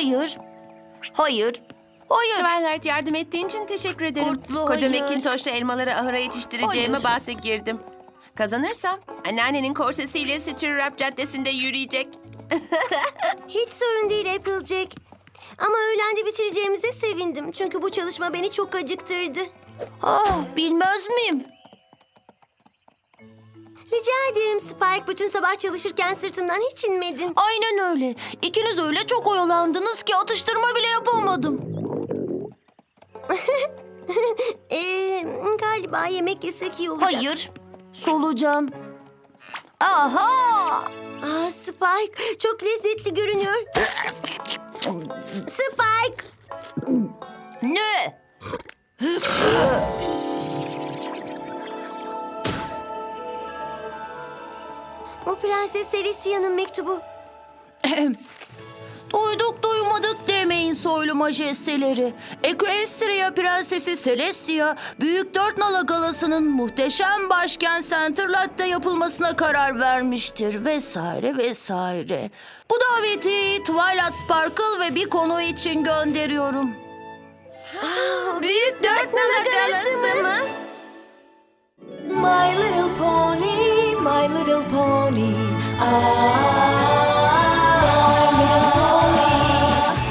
Hayır. Hayır. Hayır. Twilight yardım ettiğin için teşekkür ederim. Kurtlu, Koca hayır. Macintosh'la elmaları ahıra yetiştireceğime Hayır. bahse girdim. Kazanırsam anneannenin korsesiyle City Rap Caddesi'nde yürüyecek. Hiç sorun değil Applejack. Ama öğlende bitireceğimize sevindim. Çünkü bu çalışma beni çok acıktırdı. Ah, bilmez miyim? Rica ederim Spike. Bütün sabah çalışırken sırtımdan hiç inmedin. Aynen öyle. İkiniz öyle çok oyalandınız ki atıştırma bile yapamadım. Ee, galiba yemek yesek iyi olacak. Hayır. Solucan. Aha! Aa, Spike çok lezzetli görünüyor. Spike! Ne? O Prenses Celestia'nın mektubu. Duyduk duymadık demeyin soylu majesteleri. Equestria Prensesi Celestia, Büyük Dört Nala Galası'nın muhteşem başkent Centerland'da yapılmasına karar vermiştir. Vesaire vesaire. Bu daveti Twilight Sparkle ve bir konu için gönderiyorum. Büyük dört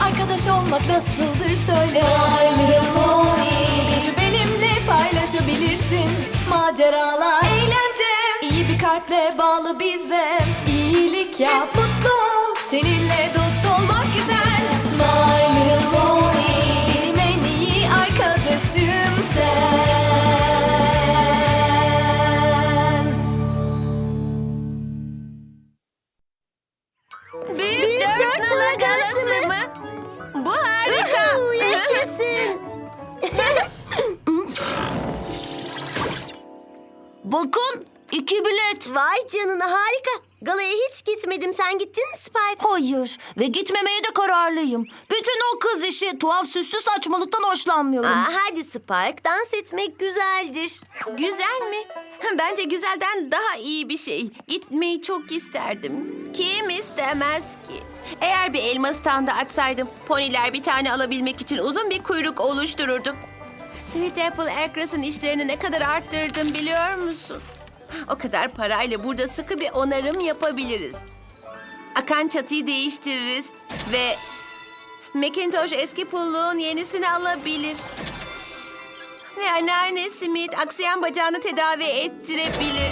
Arkadaş olmak nasıldır söyle. Gücü benimle paylaşabilirsin. Maceralar, eğlence. İyi bir kalple bağlı bize. İyilik yap, mutlu ol. Seninle dost olmak güzel. My little pony. Benim en iyi arkadaşım sen. Bakın iki bilet. Vay canına harika. Galaya hiç gitmedim. Sen gittin mi Spike? Hayır ve gitmemeye de kararlıyım. Bütün o kız işi tuhaf süslü saçmalıktan hoşlanmıyorum. Aa, hadi Spike. Dans etmek güzeldir. Güzel mi? Bence güzelden daha iyi bir şey. Gitmeyi çok isterdim. Kim istemez ki? Eğer bir elma standı açsaydım, poniler bir tane alabilmek için uzun bir kuyruk oluştururdu. Sweet Apple Acres'ın işlerini ne kadar arttırdım biliyor musun? O kadar parayla burada sıkı bir onarım yapabiliriz. Akan çatıyı değiştiririz ve Macintosh eski pulluğun yenisini alabilir. Ve anneanne Smith aksayan bacağını tedavi ettirebilir.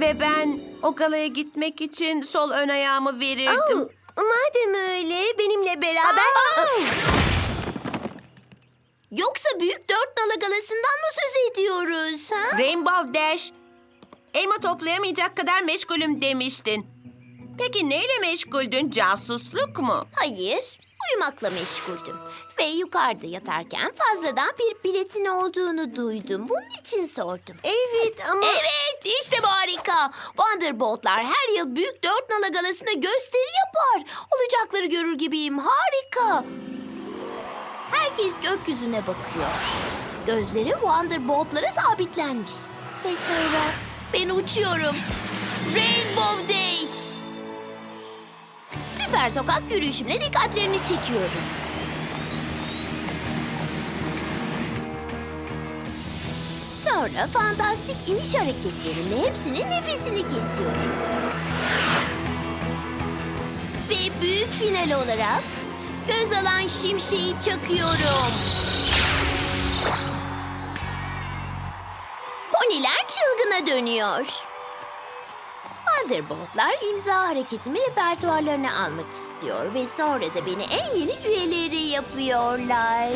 Ve ben o galaya gitmek için sol ön ayağımı verirdim. Madem öyle benimle beraber... Yoksa Büyük Dört Nala Galası'ndan mı söz ediyoruz? Ha? Rainbow Dash. Elma toplayamayacak kadar meşgulüm demiştin. Peki neyle meşguldün? Casusluk mu? Hayır, uyumakla meşguldüm. Ve yukarıda yatarken fazladan bir biletin olduğunu duydum. Bunun için sordum. Evet ama... Evet, işte bu harika. Wonderbolt'lar her yıl Büyük Dört Nala Galası'nda gösteri yapar. Olacakları görür gibiyim. Harika. Herkes gökyüzüne bakıyor. Gözleri Wonderbolt'lara sabitlenmiş. Ve sonra ben uçuyorum. Rainbow Dash. Süper sokak yürüyüşümle dikkatlerini çekiyorum. Sonra fantastik iniş hareketlerimle hepsinin nefesini kesiyorum. Ve büyük final olarak göz alan şimşeği çakıyorum. Poniler çılgına dönüyor. Wonderbolt'lar imza hareketimi repertuarlarına almak istiyor ve sonra da beni en yeni üyeleri yapıyorlar.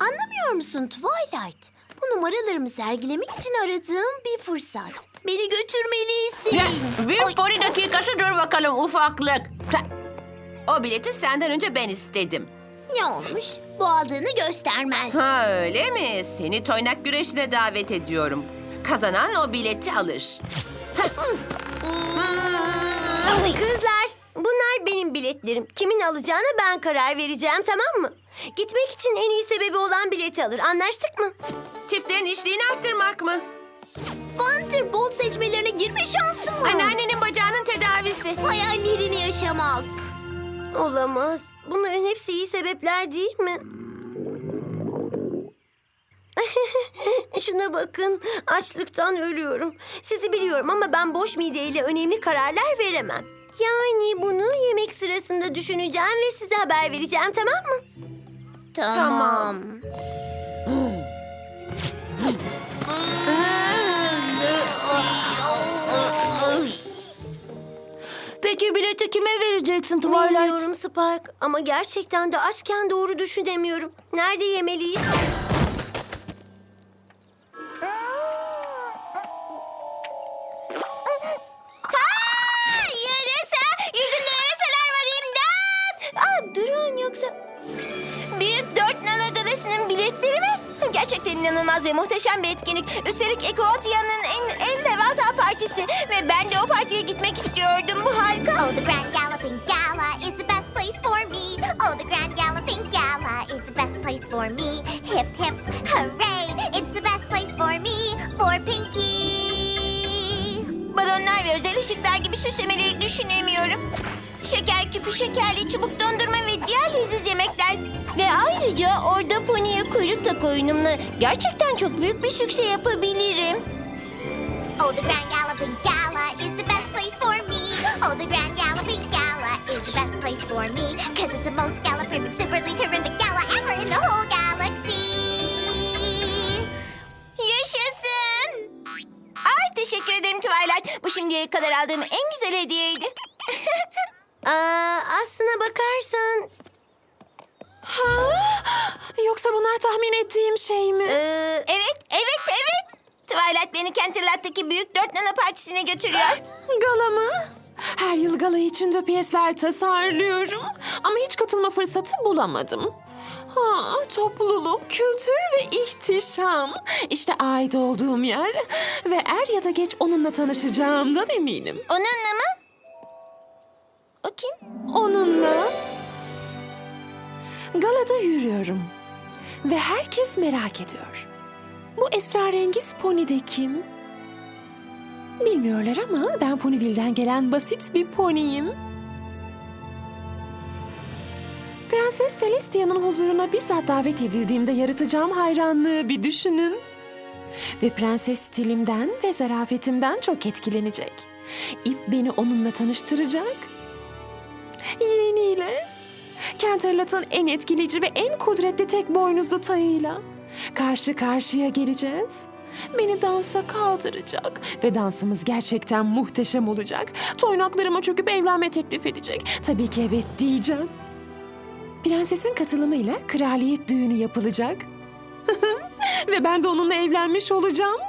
Anlamıyor musun Twilight? Bu numaralarımı sergilemek için aradığım bir fırsat. Beni götürmelisin. Bir pony dakikası dur bakalım ufaklık. O bileti senden önce ben istedim. Ne olmuş? Bu aldığını göstermez. Ha öyle mi? Seni toynak güreşine davet ediyorum. Kazanan o bileti alır. Kızlar bunlar benim biletlerim. Kimin alacağına ben karar vereceğim tamam mı? Gitmek için en iyi sebebi olan bileti alır. Anlaştık mı? Çiftlerin işliğini arttırmak mı? Thunderbolt seçmelerine girme şansım var. Anneannenin bacağının tedavisi. Hayallerini yaşamak. Olamaz. Bunların hepsi iyi sebepler değil mi? Şuna bakın. Açlıktan ölüyorum. Sizi biliyorum ama ben boş mideyle önemli kararlar veremem. Yani bunu yemek sırasında düşüneceğim ve size haber vereceğim tamam mı? Tamam. Peki bileti kime vereceksin Twilight? Bilmiyorum Spike ama gerçekten de açken doğru düşünemiyorum. Nerede yemeliyiz? Partiye gitmek istiyordum. Bu harika. Oh, the Grand Galloping Gala is the best place for me. Oh, the Grand Galloping Gala is the best place for me. Hip hip hooray! It's the best place for me, for Pinky. Balonlar ve özel ışıklar gibi süslemeleri düşünemiyorum. Şeker küpü, şekerli çubuk dondurma ve diğer leziz yemekler. Ve ayrıca orada poniye kuyruk tak oyunumla gerçekten çok büyük bir sükse yapabilirim. Oh, the Grand Galloping Gala is place for me. Cause it's the most galloping, superly terrific gala ever in the whole galaxy. Yaşasın. Ay teşekkür ederim Twilight. Bu şimdiye kadar aldığım en güzel hediyeydi. Aa, aslına bakarsan... Yoksa bunlar tahmin ettiğim şey mi? Ee, evet, evet, evet. Twilight beni Canterlot'taki büyük dört nana partisine götürüyor. Gala mı? Her yıl gala için de piyesler tasarlıyorum. Ama hiç katılma fırsatı bulamadım. Ha, topluluk, kültür ve ihtişam. İşte ait olduğum yer. Ve er ya da geç onunla tanışacağımdan eminim. Onunla mı? O kim? Onunla galada yürüyorum. Ve herkes merak ediyor. Bu esrarengiz pony de kim? Bilmiyorlar ama ben Ponyville'den gelen basit bir poniyim. Prenses Celestia'nın huzuruna bizzat davet edildiğimde yaratacağım hayranlığı bir düşünün. Ve prenses stilimden ve zarafetimden çok etkilenecek. İp beni onunla tanıştıracak. Yeğeniyle. Canterlot'ın en etkileyici ve en kudretli tek boynuzlu tayıyla. Karşı karşıya geleceğiz. Beni dansa kaldıracak ve dansımız gerçekten muhteşem olacak. Toynaklarıma çöküp evlenme teklif edecek. Tabii ki evet diyeceğim. Prensesin katılımıyla kraliyet düğünü yapılacak. ve ben de onunla evlenmiş olacağım.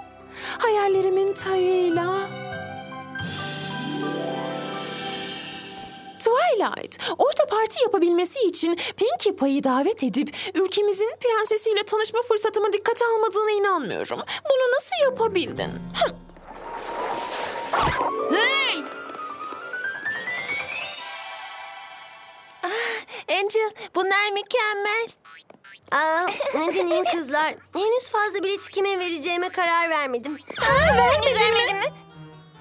Hayallerimin tayıyla. Twilight, orta parti yapabilmesi için Pinkie Pie'yi davet edip ülkemizin prensesiyle tanışma fırsatımı dikkate almadığına inanmıyorum. Bunu nasıl yapabildin? Hıh. Hey! Angel, bunlar mükemmel. Aa, dinleyin kızlar. Henüz fazla bileti kime vereceğime karar vermedim. Henüz vermedin mi?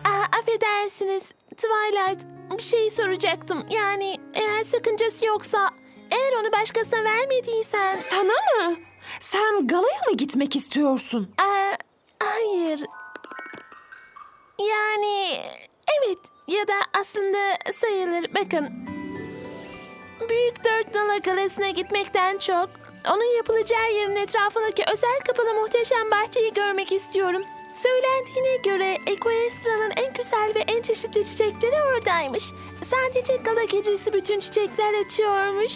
Aa, affedersiniz, Twilight. Bir şey soracaktım. Yani eğer sakıncası yoksa, eğer onu başkasına vermediysen... Sana mı? Sen galaya mı gitmek istiyorsun? Aa, hayır. Yani evet ya da aslında sayılır. Bakın. Büyük Dört Nala Galası'na gitmekten çok onun yapılacağı yerin etrafındaki özel kapalı muhteşem bahçeyi görmek istiyorum. Söylendiğine göre Equestria'nın en güzel ve en çeşitli çiçekleri oradaymış. Sadece gala gecesi bütün çiçekler açıyormuş.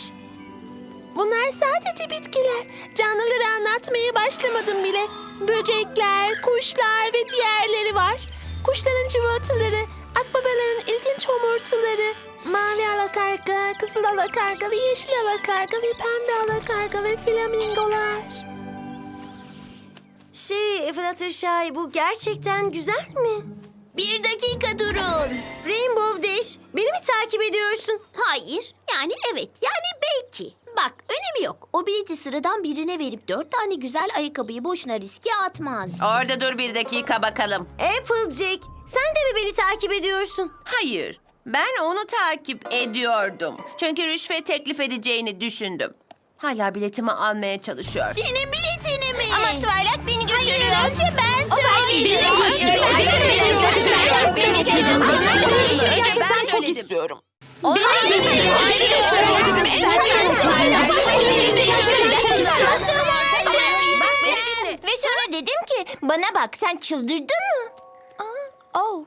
Bunlar sadece bitkiler. Canlıları anlatmaya başlamadım bile. Böcekler, kuşlar ve diğerleri var. Kuşların cıvıltıları, akbabaların ilginç homurtuları, mavi alakarga, kızıl alakarga ve yeşil alakarga ve pembe alakarga ve flamingolar. Şey Fluttershy bu gerçekten güzel mi? Bir dakika durun. Rainbow Dash, beni mi takip ediyorsun? Hayır. Yani evet. Yani belki. Bak önemi yok. O bileti sıradan birine verip dört tane güzel ayakkabıyı boşuna riske atmaz. Orada dur bir dakika bakalım. Applejack, sen de mi beni takip ediyorsun? Hayır, ben onu takip ediyordum. Çünkü rüşvet teklif edeceğini düşündüm. Hala biletimi almaya çalışıyor. Senin biletini mi? Ama Twilight beni. Hayır önce ben söyleyeyim. Gerçekten çok istiyorum. Ve sonra dedim ki, bana bak sen çıldırdın mı? oh.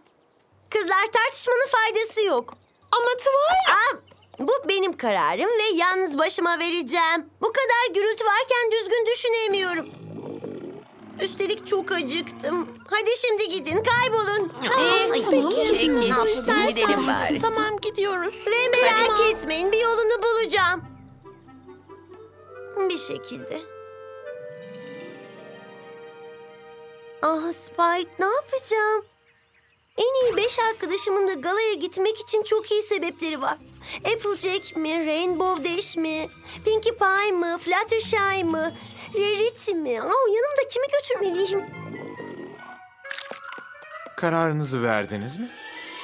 Kızlar tartışmanın faydası yok. Ama. Aa, bu benim kararım ve yalnız başıma vereceğim. Bu kadar gürültü varken düzgün düşünemiyorum. Üstelik çok acıktım. Hadi şimdi gidin kaybolun. Peki, peki. Gidelim bari. Tamam gidiyoruz. Ve merak etmeyin bir yolunu bulacağım. Bir şekilde. Ah Spike ne yapacağım? En iyi beş arkadaşımın da galaya gitmek için çok iyi sebepleri var. Applejack mi, Rainbow Dash mi, Pinkie Pie mı, Fluttershy mı, Rarity mi? Oh, yanımda kimi götürmeliyim? Kararınızı verdiniz mi?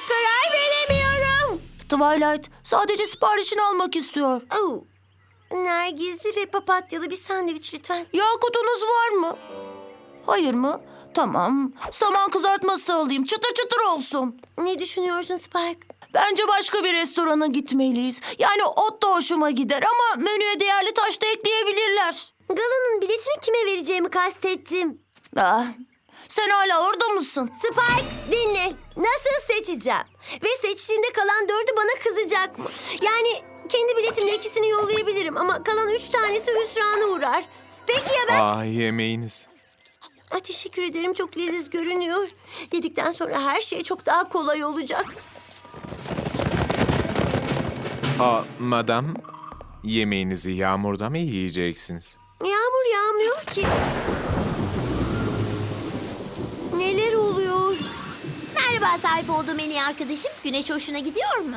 Karar veremiyorum. Twilight sadece siparişini almak istiyor. Oh, nergizli ve papatyalı bir sandviç lütfen. Yakutunuz var mı? Hayır mı? Tamam. Saman kızartması alayım. Çıtır çıtır olsun. Ne düşünüyorsun Spike? Bence başka bir restorana gitmeliyiz. Yani ot da hoşuma gider ama menüye değerli taş da ekleyebilirler. Galanın biletini kime vereceğimi kastettim. Ah, sen hala orada mısın? Spike dinle. Nasıl seçeceğim? Ve seçtiğimde kalan dördü bana kızacak mı? Yani kendi biletimle ikisini yollayabilirim ama kalan üç tanesi hüsrana uğrar. Peki ya ben? Aa yemeğiniz. Aa, teşekkür ederim çok leziz görünüyor. Yedikten sonra her şey çok daha kolay olacak. Aa madam, yemeğinizi yağmurda mı yiyeceksiniz? Ki. Neler oluyor? Merhaba sahip olduğum en iyi arkadaşım. Güneş hoşuna gidiyor mu?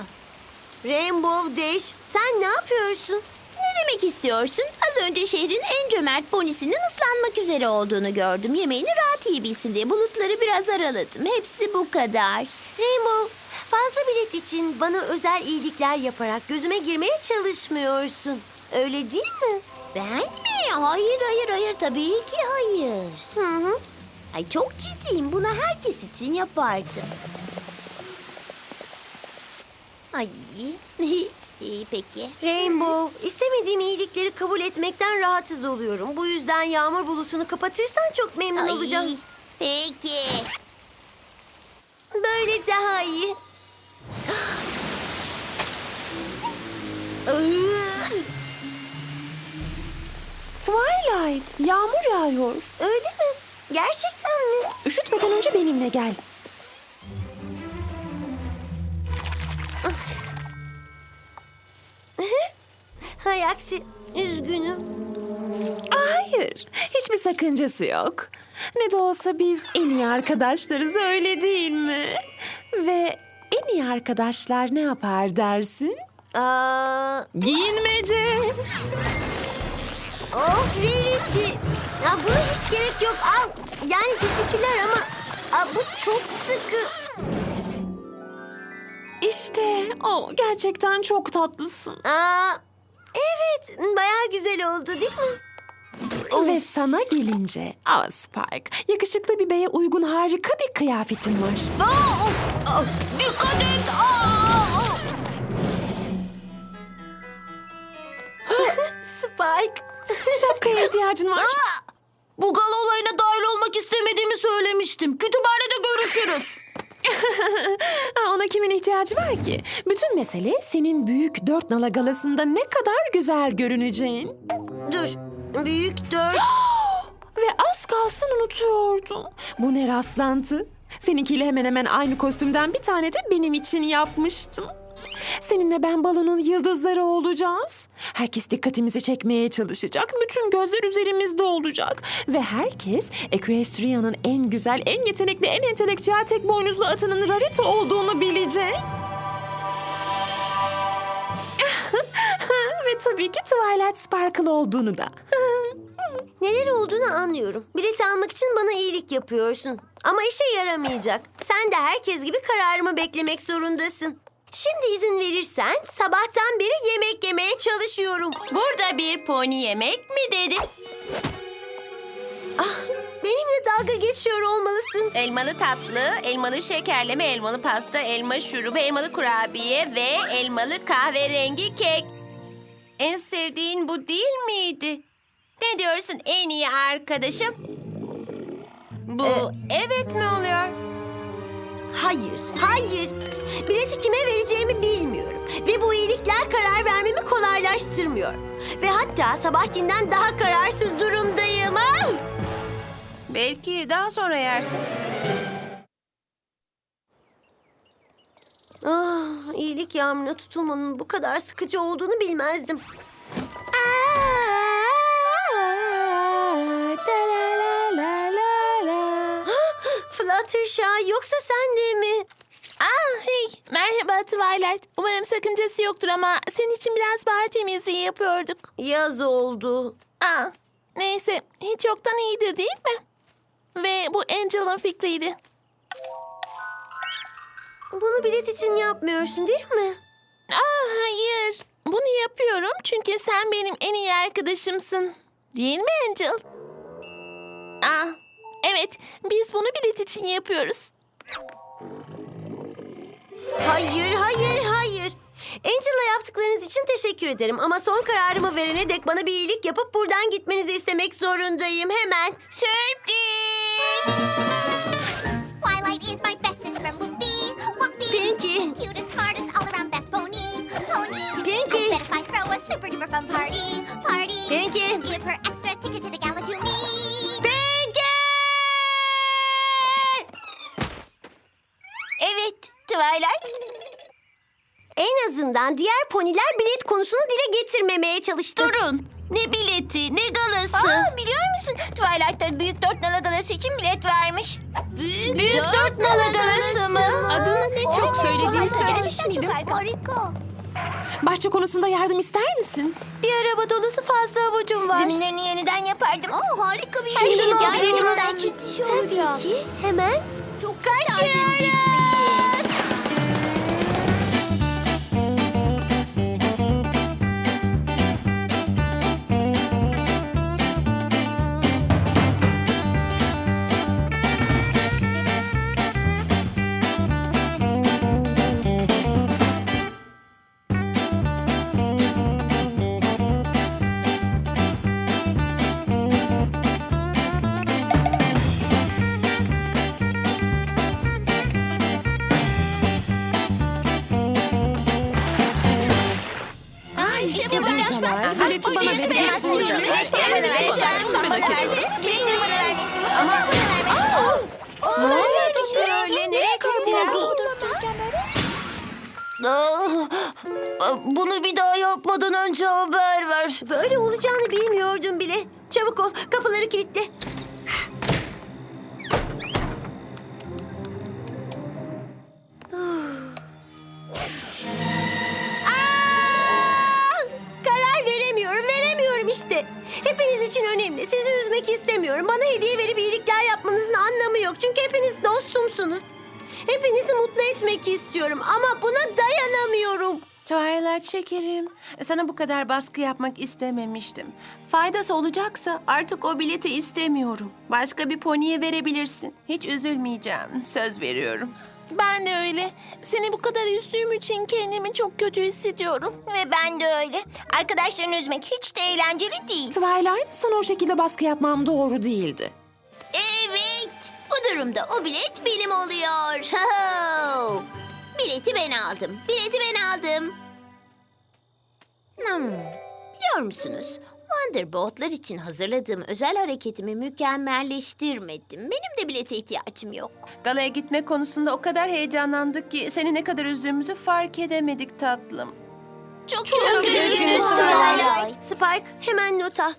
Rainbow Dash sen ne yapıyorsun? Ne demek istiyorsun? Az önce şehrin en cömert ponisinin ıslanmak üzere olduğunu gördüm. Yemeğini rahat yiyebilsin diye bulutları biraz araladım. Hepsi bu kadar. Rainbow, fazla bilet için bana özel iyilikler yaparak gözüme girmeye çalışmıyorsun. Öyle değil mi? Ben mi? Hayır, hayır, hayır. Tabii ki hayır. Hı hı. Ay çok ciddiyim. Bunu herkes için yapardım. Ay. İyi peki. Rainbow, istemediğim iyilikleri kabul etmekten rahatsız oluyorum. Bu yüzden yağmur bulutunu kapatırsan çok memnun Ay, olacağım. Peki. Böyle daha iyi. Twilight, yağmur yağıyor. Öyle mi? Gerçekten mi? Üşütmeden önce benimle gel. Hay aksi, üzgünüm. Hayır, hiçbir sakıncası yok. Ne de olsa biz en iyi arkadaşlarız öyle değil mi? Ve en iyi arkadaşlar ne yapar dersin? Aa, Giyinmece. Of Rarity. Ya buna hiç gerek yok. Al. Yani teşekkürler ama aa, bu çok sıkı. İşte o gerçekten çok tatlısın. Aa, evet, bayağı güzel oldu değil mi? Ve sana gelince, aa Spike, yakışıklı bir beye uygun harika bir kıyafetin var. Aa, oh, oh, dikkat et. Aa, oh. Spike. Şapkaya ihtiyacın var. Bu gala olayına dahil olmak istemediğimi söylemiştim. Kütüphanede görüşürüz. Ha, ona kimin ihtiyacı var ki? Bütün mesele senin büyük dört nala galasında ne kadar güzel görüneceğin. Dur, büyük dört. Ve az kalsın unutuyordum. Bu ne rastlantı. Seninkiyle hemen hemen aynı kostümden bir tane de benim için yapmıştım. Seninle ben balonun yıldızları olacağız. Herkes dikkatimizi çekmeye çalışacak. Bütün gözler üzerimizde olacak. Ve herkes Equestria'nın en güzel, en yetenekli, en entelektüel tek boynuzlu atının Rarita olduğunu bilecek. Ve tabii ki Twilight Sparkle olduğunu da. Neler olduğunu anlıyorum. Bilet almak için bana iyilik yapıyorsun. Ama işe yaramayacak. Sen de herkes gibi kararımı beklemek zorundasın. Şimdi izin verirsen sabahtan beri yemek yemeye çalışıyorum. Burada bir pony yemek mi dedin? Benimle dalga geçiyor olmalısın. Elmalı tatlı, elmalı şekerleme, elmalı pasta, elma şurubu, elmalı kurabiye ve elmalı kahverengi kek. En sevdiğin bu değil miydi? Ne diyorsun en iyi arkadaşım? Bu evet mi oluyor? Hayır, hayır. Bileti kime vereceğimi bilmiyorum. Ve bu iyilikler karar vermemi kolaylaştırmıyor. Ve hatta sabahkinden daha kararsız durumdayım. Ah! Belki daha sonra yersin. Ah, iyilik yağmuruna tutulmanın bu kadar sıkıcı olduğunu bilmezdim. Fluttershy yoksa sen de mi? Aa, hey, merhaba Twilight. Umarım sakıncası yoktur ama senin için biraz bahar temizliği yapıyorduk. Yaz oldu. Aa, neyse, hiç yoktan iyidir değil mi? Ve bu Angel'ın fikriydi. Bunu bilet için yapmıyorsun değil mi? Aa, hayır. Bunu yapıyorum çünkü sen benim en iyi arkadaşımsın. Değil mi Angel? Aa, evet, biz bunu bilet için yapıyoruz. Hayır, hayır, hayır. Angel'la yaptıklarınız için teşekkür ederim ama son kararımı verene dek bana bir iyilik yapıp buradan gitmenizi istemek zorundayım hemen. Sürpriz! Twilight is my bestest friend, Whoopi. Whoopi. Pinky. Cutest, smartest, all around best pony. Pony. Pinky. I bet if I throw a super duper fun party. Party. Pinky. Give her azından diğer poniler bilet konusunu dile getirmemeye çalıştı. Durun. Ne bileti, ne galası. Aa, biliyor musun? Twilight'ta Büyük Dört Nala Galası için bilet vermiş. Büyük, dört nala galası mı? Adını ne çok söylediğini söylemiş miydim? Harika. Bahçe konusunda yardım ister misin? Bir araba dolusu fazla avucum var. Zeminlerini yeniden yapardım. Oh, harika bir şey. şeyi Gerçekten ciddi Tabii ki. Hemen. Çok kaçıyoruz. Bana işte vereceksin. burada. Evet, evet, evet. Nereye gitti öyle? Nereye gitti ya? Ah, Bunu bir daha yapmadan önce haber ver. Böyle olacağını bilmiyordum bile. Çabuk ol, kapıları kilitle. İşte. Hepiniz için önemli. Sizi üzmek istemiyorum. Bana hediye verip iyilikler yapmanızın anlamı yok. Çünkü hepiniz dostumsunuz. Hepinizi mutlu etmek istiyorum ama buna dayanamıyorum. Twilight şekerim, sana bu kadar baskı yapmak istememiştim. Faydası olacaksa artık o bileti istemiyorum. Başka bir poniye verebilirsin. Hiç üzülmeyeceğim, söz veriyorum. Ben de öyle. Seni bu kadar üzdüğüm için kendimi çok kötü hissediyorum. Ve ben de öyle. Arkadaşlarını üzmek hiç de eğlenceli değil. Twilight, sana o şekilde baskı yapmam doğru değildi. Evet. Bu durumda o bilet benim oluyor. Ho! Bileti ben aldım. Bileti ben aldım. Hmm. Biliyor musunuz? Wonderbolt'lar için hazırladığım özel hareketimi mükemmelleştirmedim. Benim de bilete ihtiyacım yok. Galaya gitme konusunda o kadar heyecanlandık ki seni ne kadar üzdüğümüzü fark edemedik tatlım. Çok, Çok Üzgünüz Twilight. Spike hemen not al.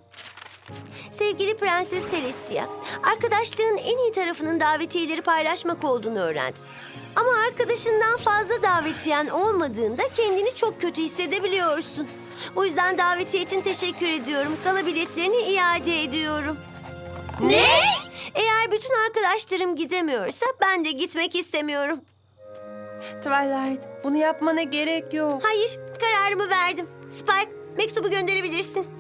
Sevgili Prenses Celestia, arkadaşlığın en iyi tarafının davetiyeleri paylaşmak olduğunu öğrendim. Ama arkadaşından fazla davetiyen olmadığında kendini çok kötü hissedebiliyorsun. O yüzden davetiye için teşekkür ediyorum. Gala biletlerini iade ediyorum. Ne? Eğer bütün arkadaşlarım gidemiyorsa ben de gitmek istemiyorum. Twilight, bunu yapmana gerek yok. Hayır, kararımı verdim. Spike, mektubu gönderebilirsin.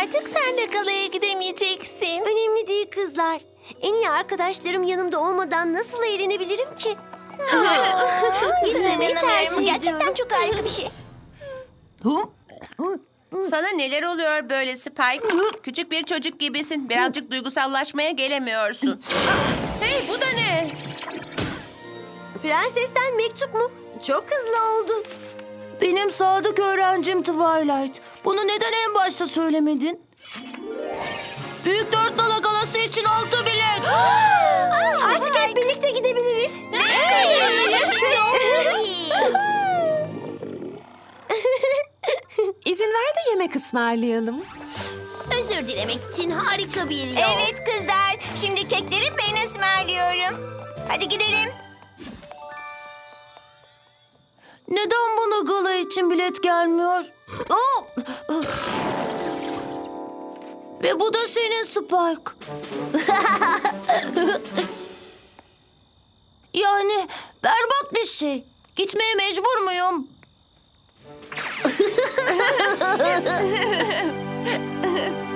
Artık sen de galaya gidemeyeceksin. Önemli değil kızlar. En iyi arkadaşlarım yanımda olmadan nasıl eğlenebilirim ki? Gitmemeyi tercih gerçekten çok harika bir şey. Sana neler oluyor böyle Spike? Küçük bir çocuk gibisin. Birazcık duygusallaşmaya gelemiyorsun. hey bu da ne? Prensesten mektup mu? Çok hızlı oldu. Benim sadık öğrencim Twilight. Bunu neden en başta söylemedin? Büyük Dört Nala Galası için altı bilet. yemek ısmarlayalım. Özür dilemek için harika bir yol. Evet kızlar. Şimdi kekleri ben ısmarlıyorum. Hadi gidelim. Neden bana gala için bilet gelmiyor? Oh! Ve bu da senin Spike. yani berbat bir şey. Gitmeye mecbur muyum? Ha ha ha ha!